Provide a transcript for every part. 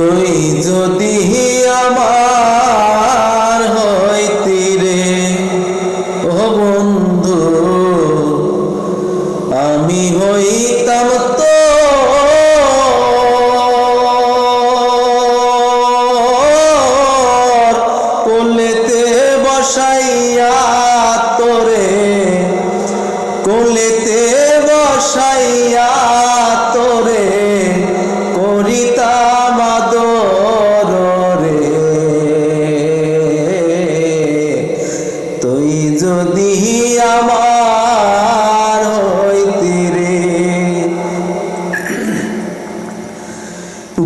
তুই যদি আমার হইতি রে ও বন্ধু আমি হইতাম তো কোলেতে বসাইয়া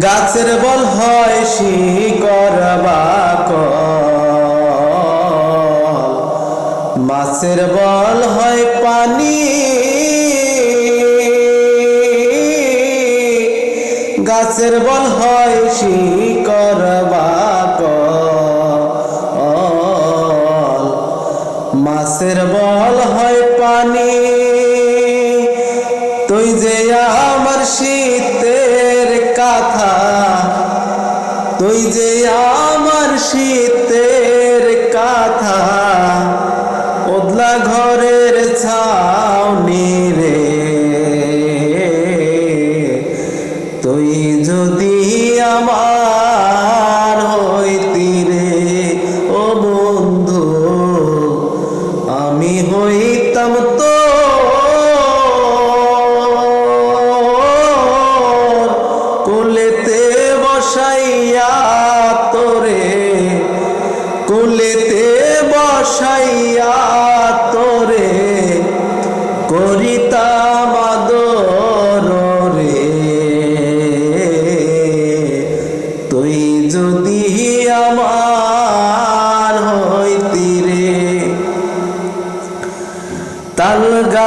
গাছের বল হয় শিকর মাছের বল হয় পানি। গাছের বল হয় শিকর মাছের বল হয় পানি।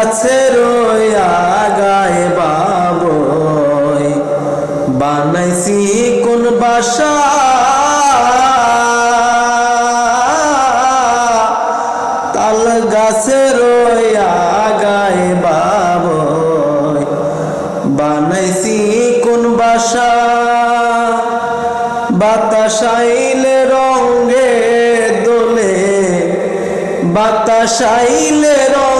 গাছের আগায় বাবই। বানাইছি কোন বাসা। তাল গাছের আগায় বাবই। বানাইছি কোন বাসা। বাতাসাইলে রঙ্গে দোলে। বাতাসাইলে রঙ্গে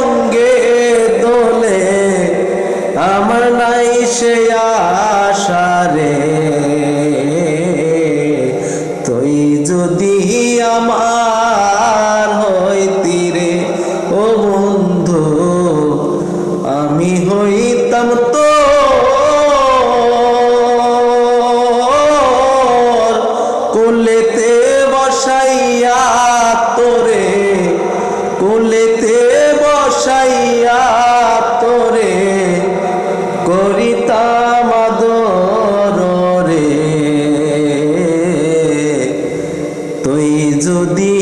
যদি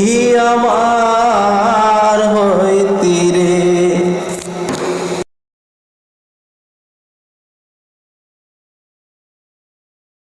আমার